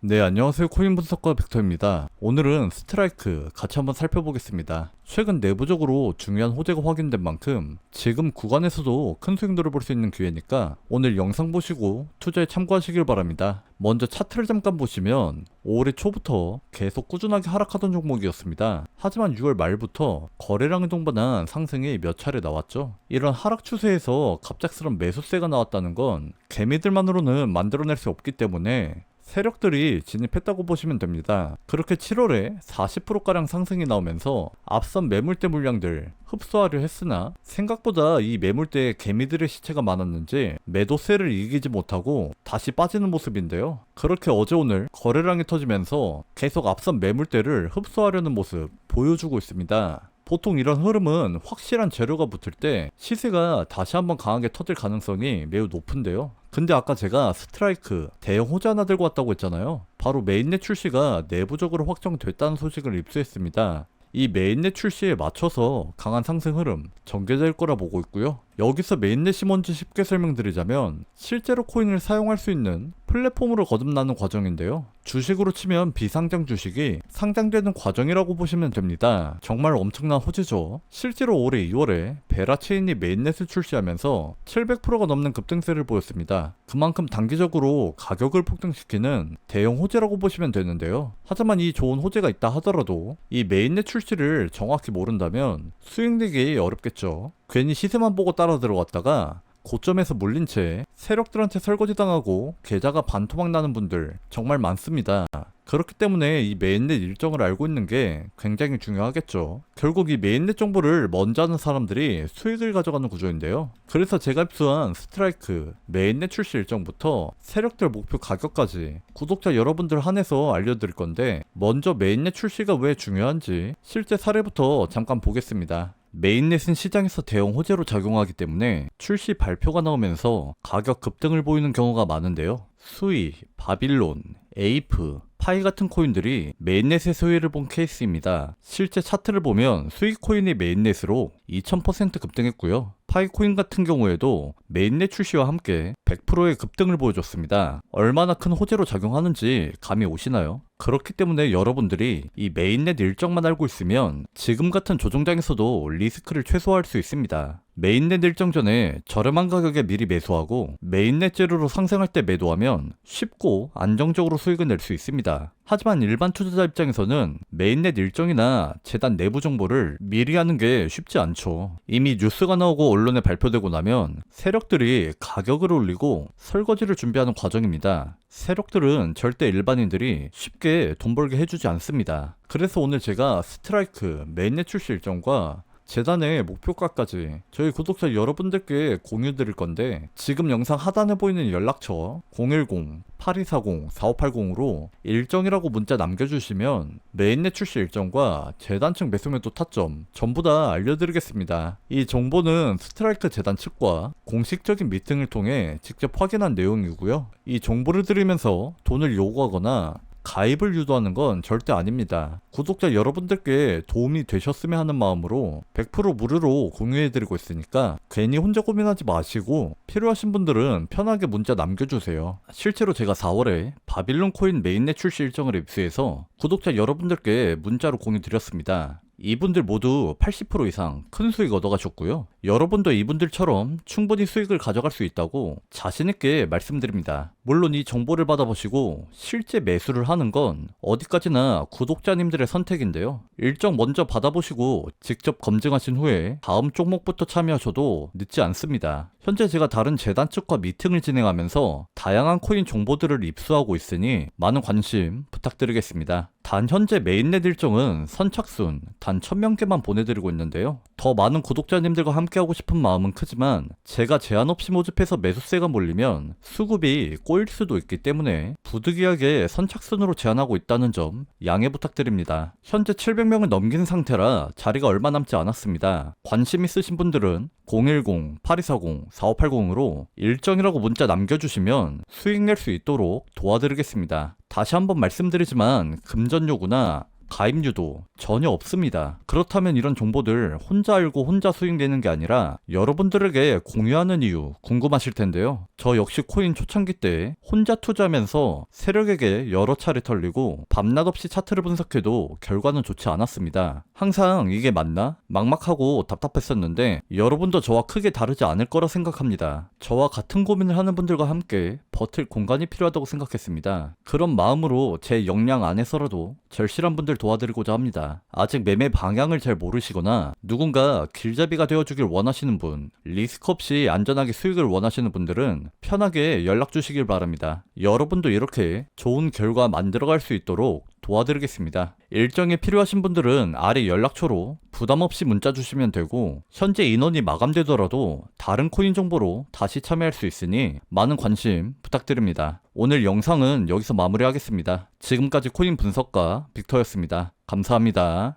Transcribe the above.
네, 안녕하세요. 코인 분석가 벡터입니다. 오늘은 스트라이크 같이 한번 살펴보겠습니다. 최근 내부적으로 중요한 호재가 확인된 만큼 지금 구간에서도 큰 수익률을 볼 수 있는 기회니까 오늘 영상 보시고 투자에 참고하시길 바랍니다. 먼저 차트를 잠깐 보시면 올해 초부터 계속 꾸준하게 하락하던 종목이었습니다. 하지만 6월 말부터 거래량을 동반한 상승이 몇 차례 나왔죠. 이런 하락 추세에서 갑작스런 매수세가 나왔다는 건 개미들만으로는 만들어낼 수 없기 때문에 세력들이 진입했다고 보시면 됩니다. 그렇게 7월에 40%가량 상승이 나오면서 앞선 매물대 물량들 흡수하려 했으나 생각보다 이 매물대에 개미들의 시체가 많았는지 매도세를 이기지 못하고 다시 빠지는 모습인데요. 그렇게 어제 오늘 거래량이 터지면서 계속 앞선 매물대를 흡수하려는 모습 보여주고 있습니다. 보통 이런 흐름은 확실한 재료가 붙을 때 시세가 다시 한번 강하게 터질 가능성이 매우 높은데요. 근데 아까 제가 스트라이크 대형 호재 하나 들고 왔다고 했잖아요. 바로 메인넷 출시가 내부적으로 확정됐다는 소식을 입수했습니다. 이 메인넷 출시에 맞춰서 강한 상승 흐름 전개될 거라 보고 있고요. 여기서 메인넷이 뭔지 쉽게 설명드리자면 실제로 코인을 사용할 수 있는 플랫폼으로 거듭나는 과정인데요. 주식으로 치면 비상장 주식이 상장되는 과정이라고 보시면 됩니다. 정말 엄청난 호재죠. 실제로 올해 2월에 베라체인이 메인넷을 출시하면서 700%가 넘는 급등세를 보였습니다. 그만큼 단기적으로 가격을 폭등시키는 대형 호재라고 보시면 되는데요. 하지만 이 좋은 호재가 있다 하더라도 이 메인넷 출시를 정확히 모른다면 수익 내기 어렵겠죠. 괜히 시세만 보고 따라 들어갔다가 고점에서 물린 채 세력들한테 설거지 당하고 계좌가 반토막 나는 분들 정말 많습니다. 그렇기 때문에 이 메인넷 일정을 알고 있는 게 굉장히 중요하겠죠. 결국 이 메인넷 정보를 먼저 아는 사람들이 수익을 가져가는 구조인데요. 그래서 제가 입수한 스트라이크 메인넷 출시 일정부터 세력들 목표 가격까지 구독자 여러분들 한해서 알려드릴 건데 먼저 메인넷 출시가 왜 중요한지 실제 사례부터 잠깐 보겠습니다. 메인넷은 시장에서 대형 호재로 작용하기 때문에 출시 발표가 나오면서 가격 급등을 보이는 경우가 많은데요. 수이, 바빌론, 에이프, 파이 같은 코인들이 메인넷의 소외를 본 케이스입니다. 실제 차트를 보면 수익 코인이 메인넷으로 2000% 급등했고요. 파이코인 같은 경우에도 메인넷 출시와 함께 100%의 급등을 보여줬습니다. 얼마나 큰 호재로 작용하는지 감이 오시나요? 그렇기 때문에 여러분들이 이 메인넷 일정만 알고 있으면 지금 같은 조정장에서도 리스크를 최소화할 수 있습니다. 메인넷 일정 전에 저렴한 가격에 미리 매수하고 메인넷 재료로 상승할 때 매도하면 쉽고 안정적으로 수익을 낼 수 있습니다. 하지만 일반 투자자 입장에서는 메인넷 일정이나 재단 내부 정보를 미리 하는 게 쉽지 않죠. 이미 뉴스가 나오고 언론에 발표되고 나면 세력들이 가격을 올리고 설거지를 준비하는 과정입니다. 세력들은 절대 일반인들이 쉽게 돈 벌게 해주지 않습니다. 그래서 오늘 제가 스트라이크 메인넷 출시 일정과 재단의 목표가까지 저희 구독자 여러분들께 공유 드릴 건데 지금 영상 하단에 보이는 연락처 010-8240-4580으로 일정이라고 문자 남겨주시면 메인넷 출시 일정과 재단 측 매수매도 타점 전부 다 알려드리겠습니다. 이 정보는 스트라이크 재단 측과 공식적인 미팅을 통해 직접 확인한 내용이고요. 이 정보를 드리면서 돈을 요구하거나 가입을 유도하는 건 절대 아닙니다. 구독자 여러분들께 도움이 되셨으면 하는 마음으로 100% 무료로 공유해드리고 있으니까 괜히 혼자 고민하지 마시고 필요하신 분들은 편하게 문자 남겨주세요. 실제로 제가 4월에 바빌론 코인 메인넷 출시 일정을 입수해서 구독자 여러분들께 문자로 공유 드렸습니다. 이분들 모두 80% 이상 큰 수익 얻어가셨고요. 여러분도 이분들처럼 충분히 수익을 가져갈 수 있다고 자신있게 말씀드립니다. 물론 이 정보를 받아보시고 실제 매수를 하는 건 어디까지나 구독자님들의 선택인데요. 일정 먼저 받아보시고 직접 검증하신 후에 다음 종목부터 참여하셔도 늦지 않습니다. 현재 제가 다른 재단 측과 미팅을 진행하면서 다양한 코인 정보들을 입수하고 있으니 많은 관심 부탁드리겠습니다. 단 현재 메인넷 일정은 선착순 단 1000명께만 보내드리고 있는데요. 더 많은 구독자님들과 함께 하고 싶은 마음은 크지만 제가 제한 없이 모집해서 매수세가 몰리면 수급이 꼬일 수도 있기 때문에 부득이하게 선착순으로 제한하고 있다는 점 양해 부탁드립니다. 현재 700명을 넘긴 상태라 자리가 얼마 남지 않았습니다. 관심 있으신 분들은 010-8240-4580으로 일정이라고 문자 남겨주시면 수익 낼 수 있도록 도와드리겠습니다. 다시 한번 말씀드리지만 금전 요구나 가입률도 전혀 없습니다. 그렇다면 이런 정보들 혼자 알고 혼자 수익내는 게 아니라 여러분들에게 공유하는 이유 궁금하실 텐데요. 저 역시 코인 초창기 때 혼자 투자하면서 세력에게 여러 차례 털리고 밤낮 없이 차트를 분석해도 결과는 좋지 않았습니다. 항상 이게 맞나? 막막하고 답답했었는데 여러분도 저와 크게 다르지 않을 거라 생각합니다. 저와 같은 고민을 하는 분들과 함께 버틸 공간이 필요하다고 생각했습니다. 그런 마음으로 제 역량 안에서라도 절실한 분들 도와드리고자 합니다. 아직 매매 방향을 잘 모르시거나 누군가 길잡이가 되어주길 원하시는 분, 리스크 없이 안전하게 수익을 원하시는 분들은 편하게 연락 주시길 바랍니다. 여러분도 이렇게 좋은 결과 만들어갈 수 있도록 도와드리겠습니다. 일정이 필요하신 분들은 아래 연락처로 부담 없이 문자 주시면 되고 현재 인원이 마감되더라도 다른 코인 정보로 다시 참여할 수 있으니 많은 관심 부탁드립니다. 오늘 영상은 여기서 마무리하겠습니다. 지금까지 코인 분석가 빅터였습니다. 감사합니다.